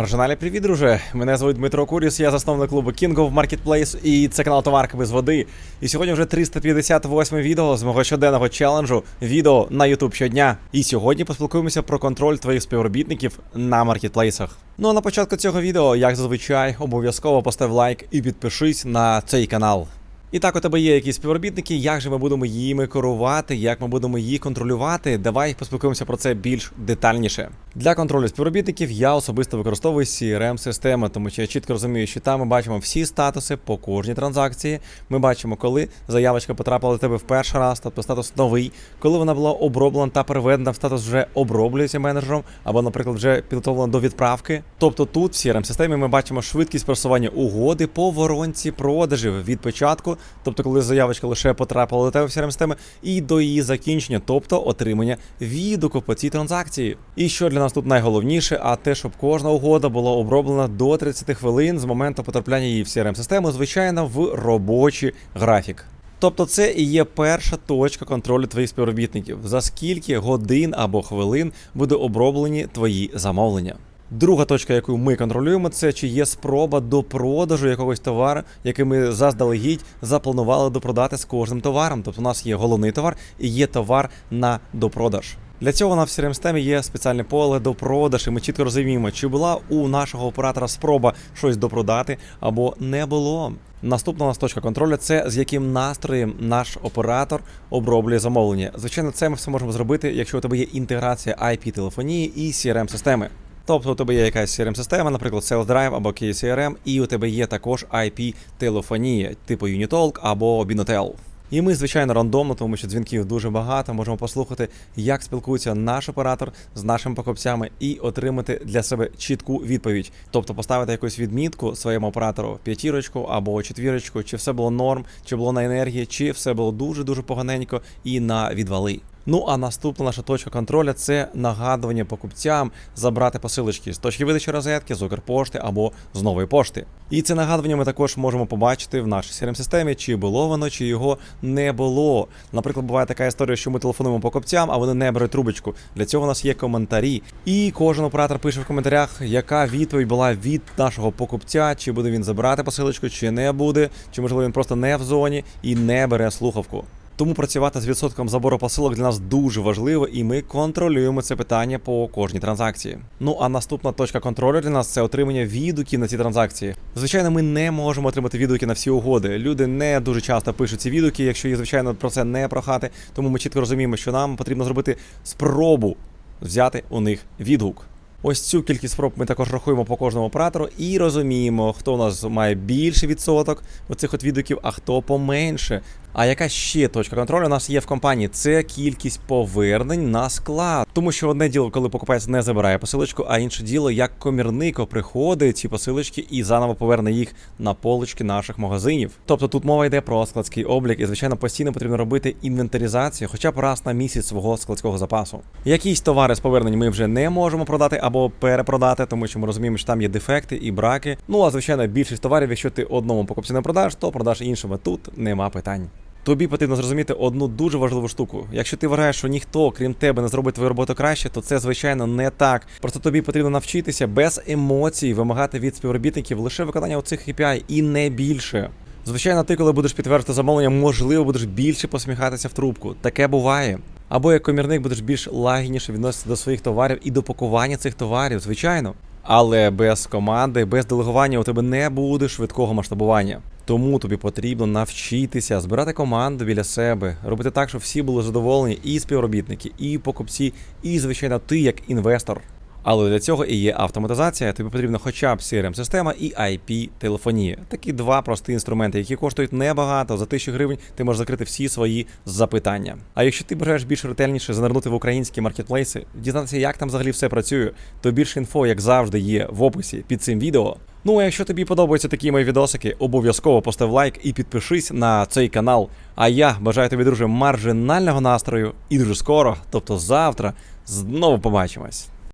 Маржиналі, привіт, друже. Мене звуть Дмитро Куріс, я засновник клубу King of Marketplace і це канал Товарка без води. І сьогодні вже 358 відео з мого щоденного челенджу. Відео на YouTube щодня. І сьогодні поспілкуємося про контроль твоїх співробітників на маркетплейсах. Ну а на початку цього відео, як зазвичай, обов'язково постав лайк і підпишись на цей канал. І так, у тебе є якісь співробітники, як же ми будемо їми керувати, як ми будемо їх контролювати. Давай поспілкуємося про це більш детальніше. Для контролю співробітників я особисто використовую crm системи тому що я чітко розумію, що там ми бачимо всі статуси по кожній транзакції. Ми бачимо, коли заявочка потрапила до тебе в перший раз, тобто статус новий, коли вона була оброблена та переведена в статус вже оброблюється менеджером, або, наприклад, вже підготовлена до відправки. Тобто тут в crm системі ми бачимо швидкість просування угоди по воронці продажів від початку, тобто коли заявочка лише потрапила до тебе в crm системи і до її закінчення, тобто отримання відгуку по цій транзакції. І що для нас тут найголовніше, а те, щоб кожна угода була оброблена до 30 хвилин з моменту потрапляння її в crm систему звичайно, в робочий графік. Тобто це і є перша точка контролю твоїх співробітників, за скільки годин або хвилин буде оброблені твої замовлення. Друга точка, яку ми контролюємо, це чи є спроба до продажу якогось товару, який ми заздалегідь запланували допродати з кожним товаром. Тобто у нас є головний товар і є товар на допродаж. Для цього на crm системі є спеціальне поле до продаж, і ми чітко розуміємо, чи була у нашого оператора спроба щось допродати або не було. Наступна у нас точка контролю це з яким настроєм наш оператор оброблює замовлення. Звичайно, це ми все можемо зробити, якщо у тебе є інтеграція IP-телефонії і crm системи Тобто у тебе є якась crm система наприклад, Sales Drive або KCRM, і у тебе є також IP-телефонія, типу Unitalk або Binotel. І ми, звичайно, рандомно, тому що дзвінків дуже багато. Можемо послухати, як спілкується наш оператор з нашими покупцями, і отримати для себе чітку відповідь. Тобто поставити якусь відмітку своєму оператору п'ятірочку або четвірочку, чи все було норм, чи було на енергії, чи все було дуже дуже поганенько і на відвали. Ну а наступна наша точка контролю це нагадування покупцям забрати посилочки з точки видачі розетки, з Укрпошти або з нової пошти. І це нагадування ми також можемо побачити в нашій crm системі чи було воно, чи його не було. Наприклад, буває така історія, що ми телефонуємо покупцям, а вони не беруть трубочку. Для цього у нас є коментарі, і кожен оператор пише в коментарях, яка відповідь була від нашого покупця, чи буде він забирати посилочку, чи не буде, чи можливо він просто не в зоні і не бере слухавку. Тому працювати з відсотком забору посилок для нас дуже важливо, і ми контролюємо це питання по кожній транзакції. Ну а наступна точка контролю для нас це отримання відгуків на ці транзакції. Звичайно, ми не можемо отримати відгуки на всі угоди. Люди не дуже часто пишуть ці відгуки, якщо їх, звичайно, про це не прохати. Тому ми чітко розуміємо, що нам потрібно зробити спробу взяти у них відгук. Ось цю кількість спроб ми також рахуємо по кожному оператору і розуміємо, хто у нас має більший відсоток оцих от відгуків, а хто поменше. А яка ще точка контролю у нас є в компанії? Це кількість повернень на склад. Тому що одне діло, коли покупець не забирає посилочку, а інше діло, як комірнико приходить ці посилочки і заново поверне їх на полички наших магазинів. Тобто тут мова йде про складський облік, і звичайно постійно потрібно робити інвентаризацію, хоча б раз на місяць свого складського запасу. Якісь товари з повернень ми вже не можемо продати або перепродати, тому що ми розуміємо, що там є дефекти і браки. Ну а звичайно, більшість товарів, якщо ти одному покупцю не продаш, то продаш іншому. Тут нема питань. Тобі потрібно зрозуміти одну дуже важливу штуку. Якщо ти вважаєш, що ніхто, крім тебе, не зробить твою роботу краще, то це звичайно не так. Просто тобі потрібно навчитися без емоцій вимагати від співробітників лише виконання оцих KPI і не більше. Звичайно, ти, коли будеш підтверджувати замовлення, можливо, будеш більше посміхатися в трубку. Таке буває. Або як комірник будеш більш лагідніше відноситися до своїх товарів і до пакування цих товарів, звичайно. Але без команди, без делегування у тебе не буде швидкого масштабування. Тому тобі потрібно навчитися збирати команду біля себе, робити так, щоб всі були задоволені, і співробітники, і покупці, і звичайно, ти як інвестор. Але для цього і є автоматизація. Тобі потрібна хоча б crm система і IP-телефонія. Такі два прості інструменти, які коштують небагато. За 1000 гривень ти можеш закрити всі свої запитання. А якщо ти бажаєш більш ретельніше занирнути в українські маркетплейси, дізнатися, як там взагалі все працює, то більше інфо, як завжди, є в описі під цим відео. Ну а якщо тобі подобаються такі мої відосики, обов'язково постав лайк і підпишись на цей канал. А я бажаю тобі, друже, маржинального настрою і дуже скоро, тобто завтра, знову побачимось.